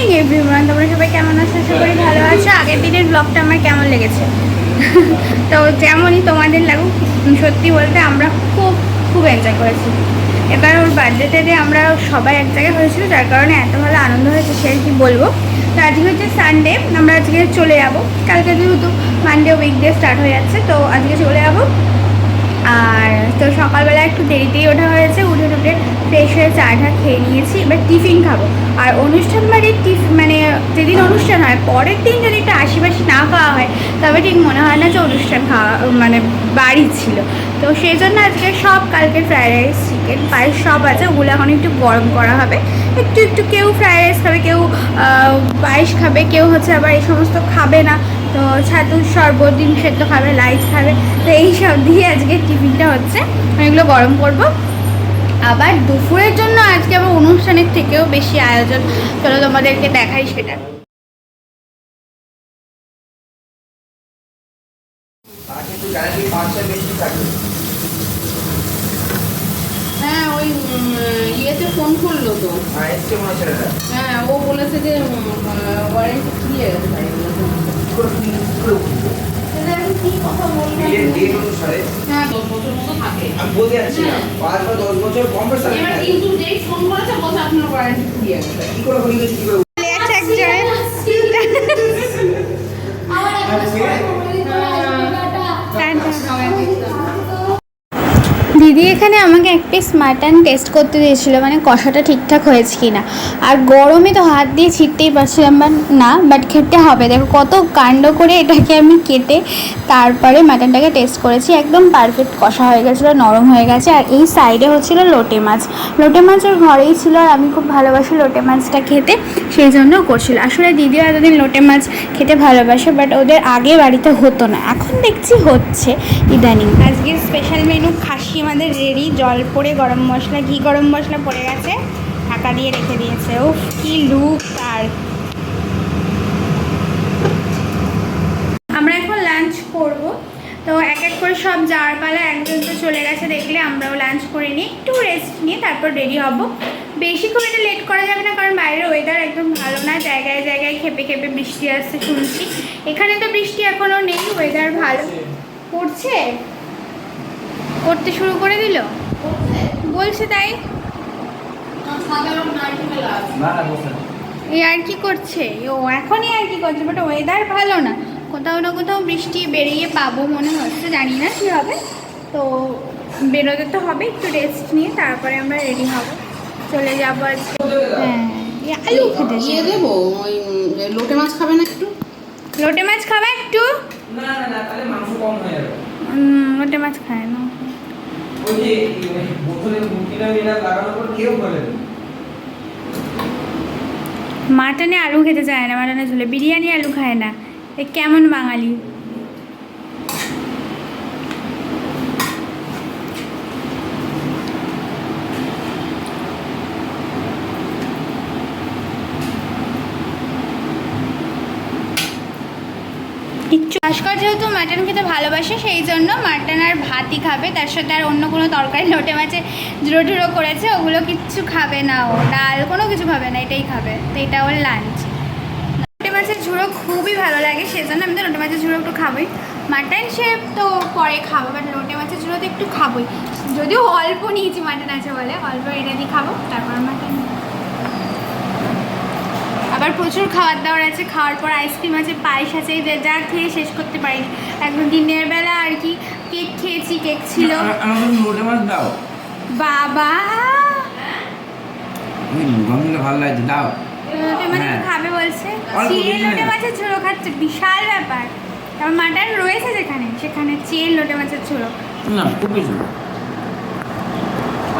Morning everyone তোমরা সবাই কেমন আছো? আশা করি ভালো আছো। আগের দিনের ব্লগটা আমার কেমন লেগেছে? তো যেমনই তোমাদের লাগুক সত্যি বলতে আমরা খুব খুব এনজয় করেছি। এবার ওর বার্থডেতে আমরা সবাই এক জায়গায় হয়েছিল যার কারণে এত ভালো আনন্দ হয়েছে সে আর কি বলব। তো আজকে হচ্ছে সানডে আমরা আজকে চলে যাব। কালকে যেহেতু মানডে উইকডে স্টার্ট হয়ে যাচ্ছে তো আজকে চলে যাব। আর তো সকালবেলা একটু দেরিতেই ওঠা হয়েছে ফ্রেশ হয়ে চা টা খেয়ে নিয়েছি, এবার টিফিন খাব। আর অনুষ্ঠান বাড়ির টিফ মানে যেদিন অনুষ্ঠান হয়, পরের দিন যদি একটু আশিপাশি না খাওয়া হয়, তবে ঠিক মনে হয় না যে অনুষ্ঠান খাওয়া মানে বাড়ি ছিল। তো সেই জন্য আজকে সব, কালকে ফ্রায়েড রাইস চিকেন পায়েস সব আছে, ওগুলো এখন একটু গরম করা হবে। একটু একটু কেউ ফ্রায়েড রাইস খাবে, কেউ পায়েস খাবে, কেউ হচ্ছে আবার এই সমস্ত খাবে না। তো ছাতুর শরবত, ডিম সেদ্ধ খাবে লাইট খাবে। তো এই সব দিয়ে আজকে টিফিনটা হচ্ছে। আমি এগুলো গরম করব। আবার দুপুরের জন্য আজকে আবার অনুষ্ঠানের থেকেও বেশি আয়োজন চলো তোমাদেরকে দেখাই সেটা। হ্যাঁ ওই ইয়েতে ফোন করল তো। হয়, ও বলেছে যে ওয়ারেন্টি ক্লিয়ার ডেট আমি বলতে যাচ্ছি পাঁচ বা দশ বছর কম থাকে এবার কিন্তু যেই ফোন করেছে বলছে আপনার ওয়ারেন্টি ক্লিয়ার কি করে হয়ে গেছে কি দিদি এখানে আমাকে এক পিস মাটন টেস্ট করতে দিয়েছিল মানে কষাটা ঠিকঠাক হয়েছে কি না আর গরমে তো হাত দিয়ে ছিটতেই পারছিলাম বা না বাট খেতে হবে। দেখো কত কাণ্ড করে এটাকে আমি কেটে তারপরে মাটনটাকে টেস্ট করেছি। একদম পারফেক্ট কষা হয়ে গেছিল, নরম হয়ে গেছে। আর এই সাইডে হচ্ছিল লোটে মাছ। লোটে মাছ ওর ঘরেই ছিল আর আমি খুব ভালোবাসি লোটে মাছটা খেতে সেই জন্য করছিল। আসলে দিদিও এতদিন লোটে মাছ খেতে ভালোবাসে বাট ওদের আগে বাড়িতে হতো না। এখন দেখছি হচ্ছে ইদানিং। আজকের স্পেশাল মেনু খাসি আমাদের রেডি, জল পড়ে, গরম মশলা, ঘি গরম মশলা পড়ে গেছে। ঢাকা দিয়ে রেখে দিয়েছে। ও কি লুক আর। আমরা এখন লাঞ্চ করব। তো এক এক করে সব যাওয়ার পালা একজন তো চলে গেছে দেখলে, আমরাও লাঞ্চ করে নিই। একটু রেস্ট নিয়ে তারপর রেডি হব। বেশি খুব এটা লেট করা যাবে না, কারণ বাইরের ওয়েদার একদম ভালো না। জায়গায় জায়গায় খেপে খেপে বৃষ্টি আসছে শুনছি। এখানে তো বৃষ্টি এখনও নেই ওয়েদার ভালো। পড়ছে? পড়তে শুরু করে দিল? বলছে তাই? এই আর কি করছে? ও এখনই আর কি করছে বাট ওয়েদার ভালো না। কোথাও না কোথাও বৃষ্টি বেরিয়ে পাবো মনে হচ্ছে জানি না কী হবে। তো বেরোতে তো হবে একটু রেস্ট নিয়ে তারপরে আমরা রেডি হব। চলে যাব আজকে। হ্যাঁ আলু খেতে ইয়ে দেবো? ওই লোটে মাছ খাবে না একটু? লোটে মাছ খাবা একটু? না না না তাহলে মাংস কম হয়ে যাবে। লোটে মাছ খায় না। যে এটা লাগানোর পর কেউ মাটনে আলু খেতে চায় না, মাটনে ঝুলে। বিরিয়ানি আলু খায় না। এ কেমন বাঙালি কিচ্ছু ভাস্কর যেহেতু মাটন খেতে ভালোবাসে, সেই জন্য মাটন আর ভাতই খাবে। তার সাথে আর অন্য কোনো তরকারি, লোটে মাছে ঝুড়ো ঝুড়ো করেছে। ওগুলো কিচ্ছু খাবে না ও। ডাল কোনো কিছু খাবে না, এটাই খাবে। তো এটা ওর লাঞ্চ লোটে মাছের ঝুড়ো খুবই ভালো লাগে, সেজন্য আমি তো লোটে মাছের ঝুড়ো একটু খাবোই। মাটন সে তো পরে খাব বাট লোটে মাছের ঝুড়ো তো একটু খাবোই। যদিও অল্প নিয়েছি মাটন আছে বলে, অল্প এটা দিয়ে খাব, তারপর মাটন। আবার প্রচুর খাবার দাবার আছে খাওয়ার পর আইসক্রিম আছে পায়েস আছে এই যে যা খেয়ে শেষ করতে পারি একদম দিনের বেলা আর কি কেক খেয়েছি কেক ছিল। দাও। বাবা! ভালো লাগছে দাও। লোটে মাছ হ্যাঁ। খাবে বলছে। চিড়ে লোটে মাছের ঝোলো খাচ্ছে বিশাল ব্যাপার। মাটন রয়েছে যেখানে সেখানে চিড়ে লোটে মাছের ঝোলো। না খুব বেশি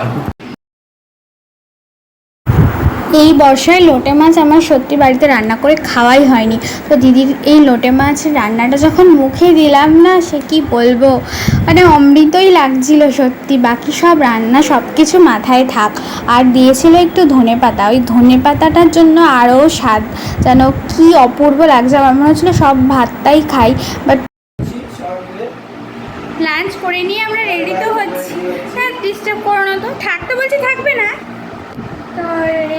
অল্প এই বর্ষায় লোটে মাছ আমার সত্যি বাড়িতে রান্না করে খাওয়াই হয়নি। তো দিদির এই লোটে মাছ রান্নাটা যখন মুখে দিলাম না, সে কি বলব? মানে অমৃতই লাগছিল সত্যি। বাকি সব রান্না সব কিছু মাথায় থাক। আর দিয়েছিল একটু ধনে পাতা। ওই ধনে পাতাটার জন্য আরও স্বাদ। যেন কি অপূর্ব লাগছে। আমার মনে হচ্ছিল সব ভাতটাই খাই। বাট লাঞ্চ করে নিয়ে আমরা রেডি তো হচ্ছি। হ্যাঁ ডিস্টার্ব করো না তো। থাকতে বলছি, থাকবে না? তো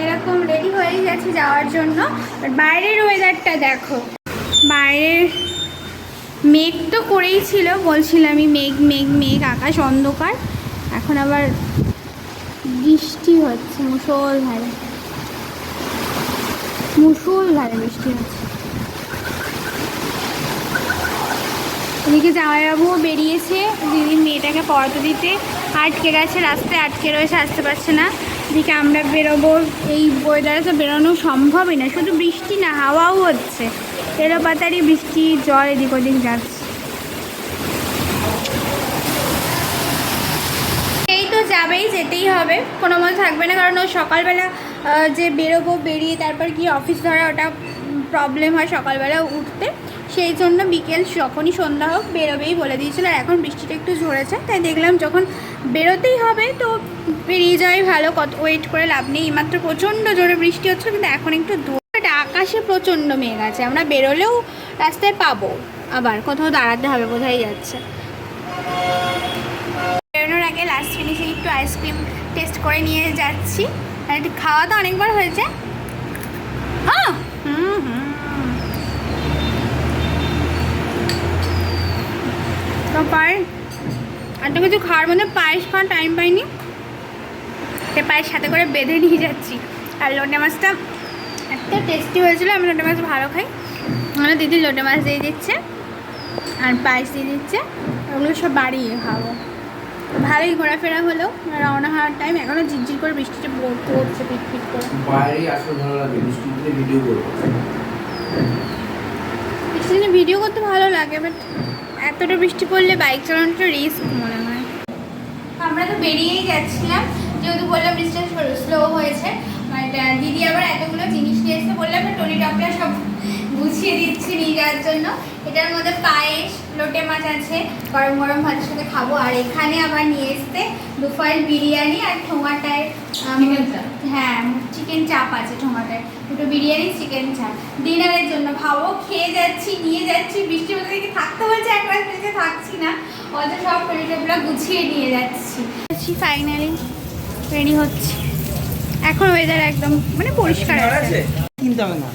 এরকম রেডি হয়ে গেছি যাওয়ার জন্য। বাইরের ওয়েদারটা দেখো। বাইরের মেঘ তো করেই ছিল, বলছিলামই মেঘ মেঘ মেঘ, আকাশ অন্ধকার। এখন আবার বৃষ্টি হচ্ছে মুসলধারে মুসলধারে বৃষ্টি হচ্ছে। এদিকে জামাইবাবুও বেরিয়েছে, দিদির মেয়েটাকে পড়াতে দিতে। আটকে গেছে, রাস্তায় আটকে রয়েছে, আসতে পারছে না। এদিকে আমরা বেরোবো, এই ওয়েদারে তো বেরোনো সম্ভবই না, শুধু বৃষ্টি না, হাওয়াও হচ্ছে। এলোপাতারি বৃষ্টি, জল এদিক ওদিক যাচ্ছে। তো যাবেই, যেতেই হবে, কোনো মতো থাকবে না, কারণ ও সকালবেলা যে বেরোবো, বেরিয়ে তারপর কি অফিস ধরা, ওটা প্রবলেম হয় সকালবেলা উঠতে। সেই জন্য বিকেল যখনই সন্ধ্যা হোক বেরোবেই বলে দিয়েছিল। আর এখন বৃষ্টিটা একটু ঝরেছে, তাই দেখলাম যখন বেরোতেই হবে তো বেরিয়ে যাওয়াই ভালো কত ওয়েট করে লাভ নেই। মাত্র প্রচণ্ড জোরে বৃষ্টি হচ্ছে, কিন্তু এখন একটু দূর। আকাশে প্রচণ্ড মেঘ আছে, আমরা বেরোলেও রাস্তায় পাবো। আবার কোথাও দাঁড়াতে হবে বোঝাই যাচ্ছে। বেরোনোর আগে লাস্ট ফিনিশিং একটু আইসক্রিম টেস্ট করে নিয়ে যাচ্ছি। আর একটু খাওয়া তো অনেকবার হয়েছে। হ্যাঁ? হুম হুম। তো পায়ে? একটা কিছু খাওয়ার মধ্যে পায়েস খাওয়ার টাইম পাইনি। সে পায়ের সাথে করে বেঁধে নিয়ে যাচ্ছি। আর লোটে মাছটা এত টেস্টি হয়েছিল আমি লোটে মাছ ভালো খাই। মানে দিদি লোটে মাছ দিয়ে দিচ্ছে আর পায়েস দিয়ে দিচ্ছে। ওগুলো সব বাড়িয়ে খাব। ভালোই ঘোরাফেরা হলো রওনা হওয়ার টাইম এখনও ঝিরঝির করে বৃষ্টিটা পড়- পড়ছে পিট পিট করে। বাইরে আসলে ভালো লাগে বৃষ্টিতে করব। ভিডিও করতে ভালো লাগে বাট এতটা বৃষ্টি পড়লে বাইক চালানোটা রিস্ক মনে হয়। আমরা তো বেরিয়েই যাচ্ছিলাম, যেহেতু বললাম বৃষ্টিটা স্লো হয়েছে। দিদি আবার এতগুলো জিনিস নিয়ে এসে বললাম টনি টপটা সব গুছিয়ে দিচ্ছি নিয়ে যাওয়ার জন্য। এটার মধ্যে পায়েস লোটে মাছ আছে গরম গরম ভাতের সাথে খাব। আর এখানে আবার নিয়ে এসতে দুফাইল বিরিয়ানি আর ঠোঙাটায় চাপ। হ্যাঁ চিকেন চাপ আছে ঠোঙাটায়। দুটো বিরিয়ানি চিকেন চাপ ডিনারের জন্য ভাবো খেয়ে যাচ্ছি নিয়ে যাচ্ছি বৃষ্টির মধ্যে দেখে থাকতে বলছে একবার ফ্রিজে থাকছি না। অত সব টলিটপলা গুছিয়ে নিয়ে যাচ্ছি। ফাইনালি রেডি হচ্ছে। এখন ওয়েদার একদম মানে পরিষ্কার আছে। কিনতে হবে না।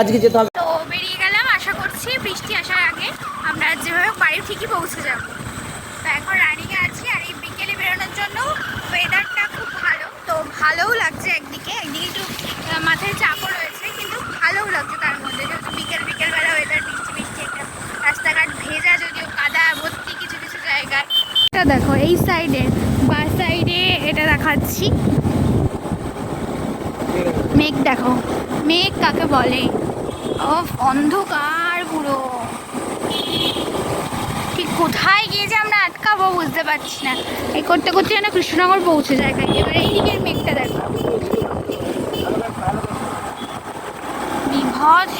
আজকে যেতে হবে। তো বেরিয়ে গেলাম, আশা করছি বৃষ্টি আসার আগে আমরা যেভাবে বাড়ি ঠিকই পৌঁছে যাব। তো এখন রানিংয়ে আছি আর এই বিকেলে বেরোনোর জন্য ওয়েদারটা খুব ভালো। তো ভালোও লাগছে একদিকে একদিকে একটু মাথায় চাপও রয়েছে, কিন্তু ভালোও লাগছে তার মধ্যে। যেহেতু বিকেল, বিকেলবেলা ওয়েদার বৃষ্টি বৃষ্টি একটা রাস্তাঘাট ভেজা যদিও কাদা, ভর্তি কিছু কিছু জায়গায় এটা দেখো, এই সাইডে বা সাইডে এটা দেখাচ্ছি। মেঘ দেখো। মেঘ কাকে বলে? ও অন্ধকার পুরো। ঠিক কোথায় গিয়ে যে আমরা আটকাবো বুঝতে পারছি না। এই করতে করতে যেন কৃষ্ণনগর পৌঁছে যায় এবারে এই দিকের মেঘটা দেখো। বিভৎস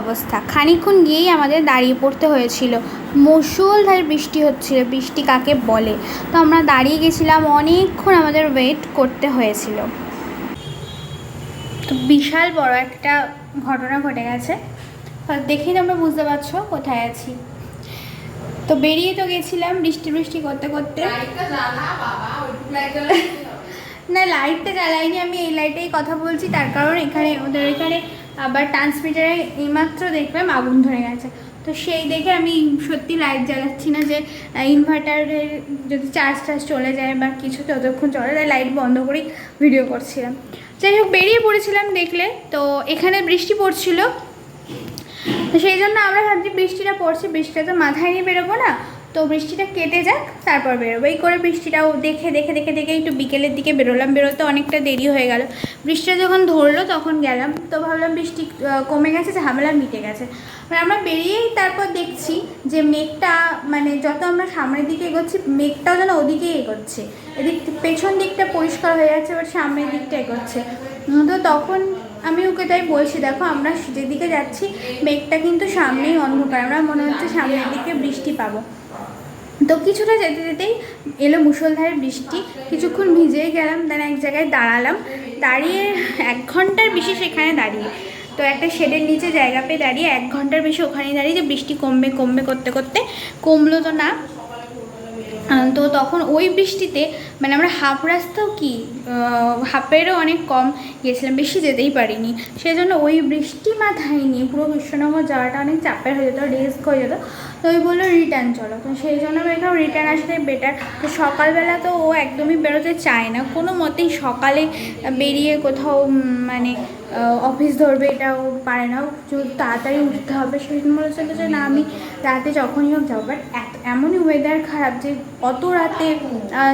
অবস্থা। খানিকক্ষণ গিয়েই আমাদের দাঁড়িয়ে পড়তে হয়েছিল। মুষলধারে বৃষ্টি হচ্ছিল। বৃষ্টি কাকে বলে? তো আমরা দাঁড়িয়ে গেছিলাম অনেকক্ষণ আমাদের ওয়েট করতে হয়েছিল। তো বিশাল বড় একটা ঘটনা ঘটে গেছে। দেখেই তোমরা বুঝতে পারছ কোথায় আছি। তো বেরিয়ে তো গেছিলাম বৃষ্টি বৃষ্টি করতে করতে। না লাইটটা জ্বালাইনি আমি, এই লাইটেই কথা বলছি। তার কারণ এখানে, ওদের এখানে আবার ট্রান্সমিটারে এইমাত্র দেখলাম আগুন ধরে গেছে। তো সেই দেখে আমি সত্যি লাইট জ্বালাচ্ছি না যে ইনভার্টারের যদি চার্জ টার্জ চলে যায় বা কিছু ততক্ষণ চলে যায় লাইট বন্ধ করেই ভিডিও করছিলাম। যাই হোক, বেরিয়ে পড়েছিলাম দেখলে। তো এখানে বৃষ্টি পড়ছিল। তো সেই জন্য আমরা ভাবছি বৃষ্টিটা পড়ছে, বৃষ্টিটা তো মাথায় নিয়ে বেরোবো না। তো বৃষ্টিটা কেটে যাক, তারপর বেরোবো। এই করে বৃষ্টিটাও দেখে দেখে দেখে দেখে একটু বিকেলের দিকে বেরোলাম। বেরোতে অনেকটা দেরি হয়ে গেল। বৃষ্টিটা যখন ধরলো তখন গেলাম। তো ভাবলাম বৃষ্টি কমে গেছে ঝামেলা মিটে গেছে। মানে আমরা বেরিয়েই তারপর দেখছি যে মেঘটা মানে যত আমরা সামনের দিকে এগোচ্ছি, মেঘটাও যেন ওদিকেই এগোচ্ছে। এদিক, পেছন দিকটা পরিষ্কার হয়ে যাচ্ছে, এবার সামনের দিকটা এগোচ্ছে। তো তখন আমি ওকে তাই বলছি, দেখো, আমরা যেদিকে যাচ্ছি, মেঘটা কিন্তু সামনেই অন্ধকার। আমরা মনে হচ্ছে সামনের দিকে বৃষ্টি পাবো। তো কিছুটা যেতে যেতেই এলো মুষলধারে বৃষ্টি। কিছুক্ষণ ভিজেই গেলাম দেন এক জায়গায় দাঁড়ালাম। দাঁড়িয়ে এক ঘণ্টার বেশি সেখানে দাঁড়িয়ে। তো একটা শেডের নিচে জায়গা পেয়ে দাঁড়িয়ে এক ঘণ্টার বেশি ওখানে দাঁড়িয়ে যে বৃষ্টি কমবে কমবে করতে করতে কমলো তো না। তো তখন ওই বৃষ্টিতে মানে আমরা হাফ রাস্তাও কি হাফেরও অনেক কম গেছিলাম বেশি যেতেই পারিনি। সেই জন্য ওই বৃষ্টি মাথায় নিয়ে পুরো বিশ্বনগর যাওয়াটা অনেক চাপের হয়ে যেত রিস্ক হয়ে যেত। তো ওই বলল রিটার্ন চলো। তো সেই জন্য আমি রিটার্ন আসলে বেটার তো সকালবেলা তো ও একদমই বেরোতে চায় না। কোনো মতেই সকালে বেরিয়ে কোথাও মানে অফিস ধরবে এটা ও পারে না। তাড়াতাড়ি উঠতে হবে। সেই জন্য বলেছিল যে না, আমি রাতে যখনই হোক যাব। বাট এমনই ওয়েদার খারাপ যে, অত রাতে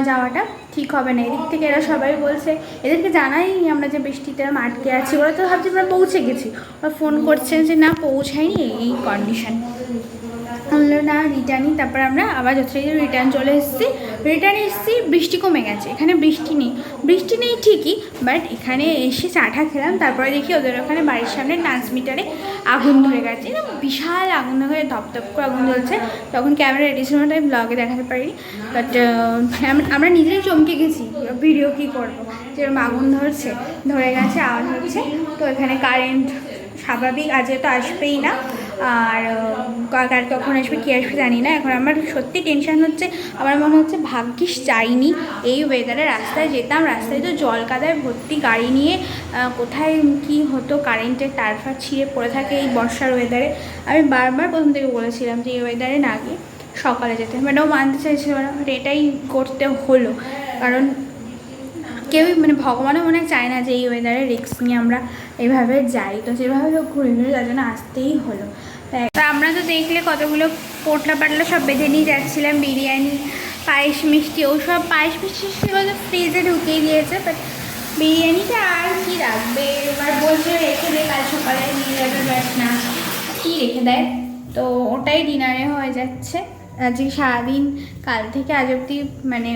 যাওয়াটা ঠিক হবে না। এদিক থেকে এরা সবাই বলছে, এদেরকে জানাই আমরা যে বৃষ্টিতে আটকে আছি। ওরা তো ভাবছি, আমরা পৌঁছে গেছি। ওরা ফোন করছেন যে, না, পৌঁছায়নি এই কন্ডিশন না রিটার্নই তারপর আমরা আবার যথারীতি রিটার্ন চলে এসেছি। রিটার্ন এসেছি, বৃষ্টি কমে গেছে, এখানে বৃষ্টি নেই। বৃষ্টি নেই ঠিকই বাট এখানে এসে চাটা খেলাম, তারপরে দেখি ওদের ওখানে বাড়ির সামনে ট্রান্সমিটারে আগুন ধরে গেছে। বিশাল আগুন ধরে, ধপ ধপ করে আগুন জ্বলছে তখন ক্যামেরা না, তাই ব্লগে দেখাতে পারিনি। বাট আমরা নিজেই চমকে গেছি ভিডিও কী করব? যেরকম আগুন ধরছে, ধরে গেছে, আওয়াজ হচ্ছে। তো এখানে কারেন্ট স্বাভাবিক আজকে তো আসবেই না। আর কার কখন আসবে, কী আসবে জানি না। এখন আমার সত্যি টেনশন হচ্ছে, আমার মনে হচ্ছে ভাগ্যিস যাইনি। এই ওয়েদারে রাস্তায় যেতাম, রাস্তায় তো জল কাদায় ভর্তি গাড়ি নিয়ে কোথায় কি হতো কারেন্টের তার ফার ছিঁড়ে পড়ে থাকে এই বর্ষার ওয়েদারে আমি বারবার প্রথম থেকে বলেছিলাম যে, এই ওয়েদারে না গিয়ে সকালে যেতে বাট ও মানতে চাইছিল এটাই করতে হলো। কারণ কেউই মানে ভগবানও মনে চায় না যে এই ওয়েদারে রিস্ক নিয়ে আমরা এইভাবে যাই। তো হোক ঘুরে ঘুরে তার জন্য আসতেই হলো। তা আমরা তো দেখলে কতগুলো পোটলা পাটলা সব বেঁধে নিয়ে যাচ্ছিলাম, বিরিয়ানি, পায়েস, মিষ্টি, ও সব পায়েস, মিষ্টি সেগুলো ফ্রিজে ঢুকিয়ে দিয়েছে বাট বিরিয়ানিটা আর কি রাখবে? এবার বলছে, রেখে দে, কাল সকালে নিয়ে যাবে ব্যাস না। কী রেখে দেয়? তো ওটাই ডিনারে হয়ে যাচ্ছে। আজকে সারাদিন কাল থেকে আজ অব্দি মানে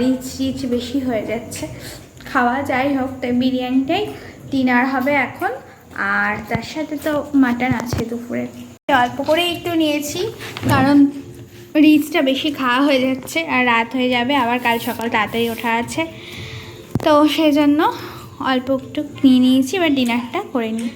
রিচ রিচ বেশি হয়ে যাচ্ছে। খাওয়া যাই হোক তাই বিরিয়ানিটাই ডিনার হবে এখন। আর তার সাথে তো মাটন আছে দুপুরে। অল্প করে একটু নিয়েছি, কারণ রিচটা বেশি খাওয়া হয়ে যাচ্ছে আর রাত হয়ে যাবে, আবার কাল সকাল তাড়াতাড়ি ওঠা আছে। তো সেই জন্য অল্প একটু নিয়ে নিয়েছি, এবার ডিনারটা করে নিই।